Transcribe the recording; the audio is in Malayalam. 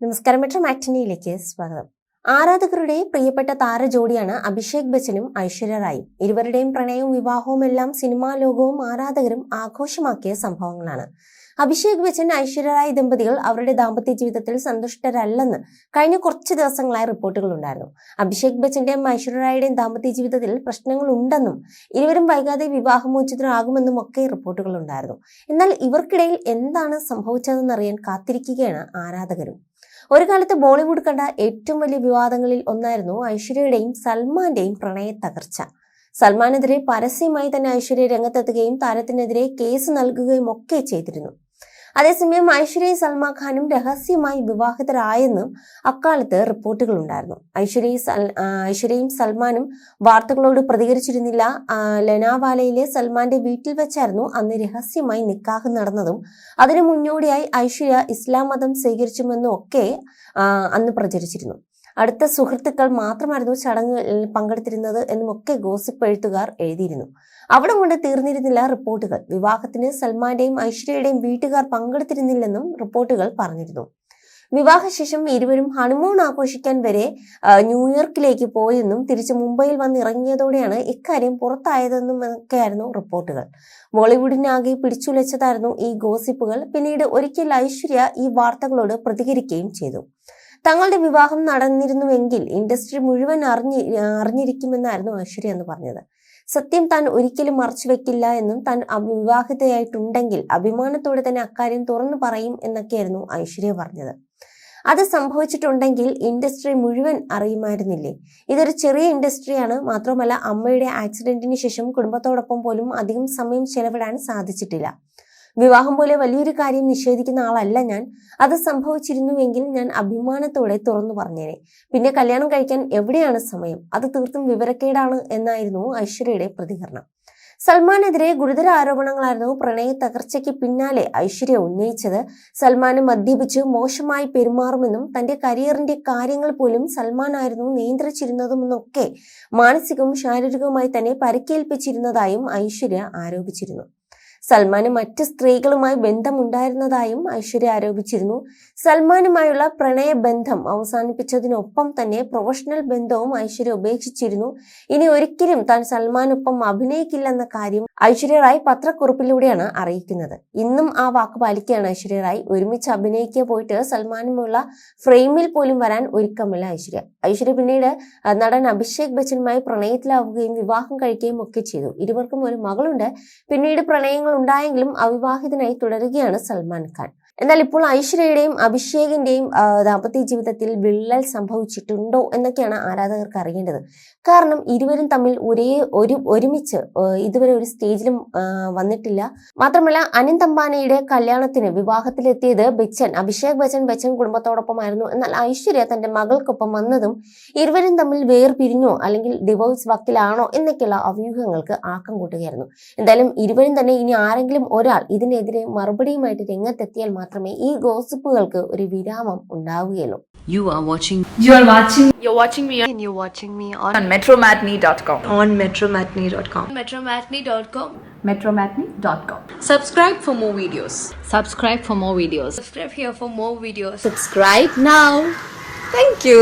നമസ്കാരം. മെട്രോ മാറ്റിനിയിലേക്ക് സ്വാഗതം. ആരാധകരുടെ പ്രിയപ്പെട്ട താരജോഡിയാണ് അഭിഷേക് ബച്ചനും ഐശ്വര്യ റായും. ഇരുവരുടെയും പ്രണയവും വിവാഹവും എല്ലാം സിനിമാ ലോകവും ആരാധകരും ആഘോഷമാക്കിയ സംഭവങ്ങളാണ്. അഭിഷേക് ബച്ചൻ ഐശ്വര്യ റായ് ദമ്പതികൾ അവരുടെ ദാമ്പത്യ ജീവിതത്തിൽ സന്തുഷ്ടരല്ലെന്ന് കഴിഞ്ഞ കുറച്ച് ദിവസങ്ങളായി റിപ്പോർട്ടുകൾ ഉണ്ടായിരുന്നു. അഭിഷേക് ബച്ചന്റെയും ഐശ്വര്യ റായുടെയും ദാമ്പത്യ ജീവിതത്തിൽ പ്രശ്നങ്ങൾ ഉണ്ടെന്നും ഇരുവരും വൈകാതെ വിവാഹമോചിതരാകുമെന്നും ഒക്കെ റിപ്പോർട്ടുകൾ ഉണ്ടായിരുന്നു. എന്നാൽ ഇവർക്കിടയിൽ എന്താണ് സംഭവിച്ചതെന്നറിയാൻ കാത്തിരിക്കുകയാണ് ആരാധകരും. ഒരു കാലത്ത് ബോളിവുഡ് കണ്ട ഏറ്റവും വലിയ വിവാദങ്ങളിൽ ഒന്നായിരുന്നു ഐശ്വര്യയുടെയും സൽമാന്റെയും പ്രണയ തകർച്ച. സൽമാനെതിരെ പരസ്യമായി തന്നെ ഐശ്വര്യ രംഗത്തെത്തുകയും താരത്തിനെതിരെ കേസ് നൽകുകയും ഒക്കെ ചെയ്തിരുന്നു. അതേസമയം ഐശ്വര്യയും സൽമാൻ ഖാനും രഹസ്യമായി വിവാഹിതരായെന്നും അക്കാലത്ത് റിപ്പോർട്ടുകൾ ഉണ്ടായിരുന്നു ഐശ്വര്യയും സൽ ഐശ്വര്യയും സൽമാനും വാർത്തകളോട് പ്രതികരിച്ചിരുന്നില്ല. ലനാവാലയിലെ സൽമാന്റെ വീട്ടിൽ വെച്ചായിരുന്നു അന്ന് രഹസ്യമായി നിക്കാഹ് നടന്നതും അതിനു മുന്നോടിയായി ഐശ്വര്യ ഇസ്ലാം മതം സ്വീകരിച്ചുമെന്നും ഒക്കെ അന്ന് പ്രചരിച്ചിരുന്നു. അടുത്ത സുഹൃത്തുക്കൾ മാത്രമായിരുന്നു ചടങ്ങിൽ പങ്കെടുത്തിരുന്നത് എന്നുമൊക്കെ ഗോസിപ്പ് എഴുത്തുകാർ എഴുതിയിരുന്നു. അവിടെ കൊണ്ട് തീർന്നിരുന്നില്ല റിപ്പോർട്ടുകൾ. വിവാഹത്തിന് സൽമാന്റെയും ഐശ്വര്യയുടെയും വീട്ടുകാർ പങ്കെടുത്തിരുന്നില്ലെന്നും റിപ്പോർട്ടുകൾ പറഞ്ഞിരുന്നു. വിവാഹശേഷം ഇരുവരും ഹണിമൂൺ ആഘോഷിക്കാൻ വരെ ന്യൂയോർക്കിലേക്ക് പോയെന്നും തിരിച്ച് മുംബൈയിൽ വന്ന് ഇറങ്ങിയതോടെയാണ് ഇക്കാര്യം പുറത്തായതെന്നും ഒക്കെയായിരുന്നു റിപ്പോർട്ടുകൾ. ബോളിവുഡിനാകെ പിടിച്ചുലച്ചതായിരുന്നു ഈ ഗോസിപ്പുകൾ. പിന്നീട് ഒരിക്കൽ ഐശ്വര്യ ഈ വാർത്തകളോട് പ്രതികരിക്കുകയും ചെയ്തു. തങ്ങളുടെ വിവാഹം നടന്നിരുന്നുവെങ്കിൽ ഇൻഡസ്ട്രി മുഴുവൻ അറിഞ്ഞി അറിഞ്ഞിരിക്കുമെന്നായിരുന്നു ഐശ്വര്യ എന്ന് പറഞ്ഞത്. സത്യം താൻ ഒരിക്കലും മറച്ചു വെക്കില്ല എന്നും താൻ വിവാഹിതയായിട്ടുണ്ടെങ്കിൽ അഭിമാനത്തോടെ തന്നെ അക്കാര്യം തുറന്നു പറയും എന്നൊക്കെയായിരുന്നു ഐശ്വര്യ പറഞ്ഞത്. അത് സംഭവിച്ചിട്ടുണ്ടെങ്കിൽ ഇൻഡസ്ട്രി മുഴുവൻ അറിയുമായിരുന്നില്ലേ? ഇതൊരു ചെറിയ ഇൻഡസ്ട്രിയാണ് മാത്രമല്ല അമ്മയുടെ ആക്സിഡന്റിന് ശേഷം കുടുംബത്തോടൊപ്പം പോലും അധികം സമയം ചെലവിടാൻ സാധിച്ചിട്ടില്ല. വിവാഹം പോലെ വലിയൊരു കാര്യം നിഷേധിക്കുന്ന ആളല്ല ഞാൻ. അത് സംഭവിച്ചിരുന്നുവെങ്കിൽ ഞാൻ അഭിമാനത്തോടെ തുറന്നു പറഞ്ഞേനെ. പിന്നെ കല്യാണം കഴിക്കാൻ എവിടെയാണ് സമയം? അത് തീർത്തും വിവരക്കേടാണ് എന്നായിരുന്നു ഐശ്വര്യയുടെ പ്രതികരണം. സൽമാനെതിരെ ഗുരുതര ആരോപണങ്ങളായിരുന്നു പ്രണയ തകർച്ചയ്ക്ക് പിന്നാലെ ഐശ്വര്യ ഉന്നയിച്ചത്. സൽമാന് മദ്യപിച്ച് മോശമായി പെരുമാറുമെന്നും തന്റെ കരിയറിന്റെ കാര്യങ്ങൾ പോലും സൽമാനായിരുന്നു നിയന്ത്രിച്ചിരുന്നതുമെന്നൊക്കെ മാനസികവും ശാരീരികവുമായി തന്നെ പരിക്കേൽപ്പിച്ചിരുന്നതായും ഐശ്വര്യ ആരോപിച്ചിരുന്നു. സൽമാന് മറ്റ് സ്ത്രീകളുമായി ബന്ധമുണ്ടായിരുന്നതായും ഐശ്വര്യ ആരോപിച്ചിരുന്നു. സൽമാനുമായുള്ള പ്രണയ ബന്ധം അവസാനിപ്പിച്ചതിനൊപ്പം തന്നെ പ്രൊഫഷണൽ ബന്ധവും ഐശ്വര്യ ഉപേക്ഷിച്ചിരുന്നു. ഇനി ഒരിക്കലും താൻ സൽമാനൊപ്പം അഭിനയിക്കില്ലെന്ന കാര്യം ഐശ്വര്യ റായ് പത്രക്കുറിപ്പിലൂടെയാണ് അറിയിക്കുന്നത്. ഇന്നും ആ വാക്ക് പാലിക്കുകയാണ് ഐശ്വര്യ റായ്. ഒരുമിച്ച് അഭിനയിക്കുക പോയിട്ട് സൽമാനുമുള്ള ഫ്രെയിമിൽ പോലും വരാൻ ഒരുക്കമില്ല ഐശ്വര്യ. ഐശ്വര്യ പിന്നീട് നടൻ അഭിഷേക് ബച്ചനുമായി പ്രണയത്തിലാവുകയും വിവാഹം കഴിക്കുകയും ഒക്കെ ചെയ്തു. ഇരുവർക്കും ഒരു മകളുണ്ട്. പിന്നീട് പ്രണയങ്ങൾ ഉണ്ടായെങ്കിലും അവിവാഹിതനായി തുടരുകയാണ് സൽമാൻ ഖാൻ. എന്നാൽ ഇപ്പോൾ ഐശ്വര്യയുടെയും അഭിഷേകിന്റെയും ദാമ്പത്യ ജീവിതത്തിൽ വിള്ളൽ സംഭവിച്ചിട്ടുണ്ടോ എന്നൊക്കെയാണ് ആരാധകർക്ക് അറിയേണ്ടത്. കാരണം ഇരുവരും തമ്മിൽ ഒരേ ഒരു ഒരുമിച്ച് ഇതുവരെ ഒരു സ്റ്റേജിലും വന്നിട്ടില്ല. മാത്രമല്ല അനന്ത് അംബാനിയുടെ കല്യാണത്തിന് വിവാഹത്തിലെത്തിയത് ബച്ചൻ അഭിഷേക് ബച്ചൻ ബച്ചൻ കുടുംബത്തോടൊപ്പമായിരുന്നു. എന്നാൽ ഐശ്വര്യ തന്റെ മകൾക്കൊപ്പം വന്നതും ഇരുവരും തമ്മിൽ വേർപിരിഞ്ഞോ അല്ലെങ്കിൽ ഡിവോഴ്സ് വക്കിലാണോ എന്നൊക്കെയുള്ള അഭ്യൂഹങ്ങൾക്ക് ആക്കം കൂട്ടുകയായിരുന്നു. എന്തായാലും ഇരുവരും തന്നെ ഇനി ആരെങ്കിലും ഒരാൾ ഇതിനെതിരെ മറുപടിയുമായിട്ട് രംഗത്തെത്തിയാൽ മാത്രമേ ഈ ഗോസിപ്പുകൾക്ക് ഒരു വിരാമം ഉണ്ടാവുകയുള്ളൂ You are watching You are watching You're watching me on and you're watching me on, on metromatney.com. on metromatney.com. metromatney.com. metromatney.com. Subscribe for more videos. subscribe for more videos. Subscribe here for more videos. Subscribe now. Thank you.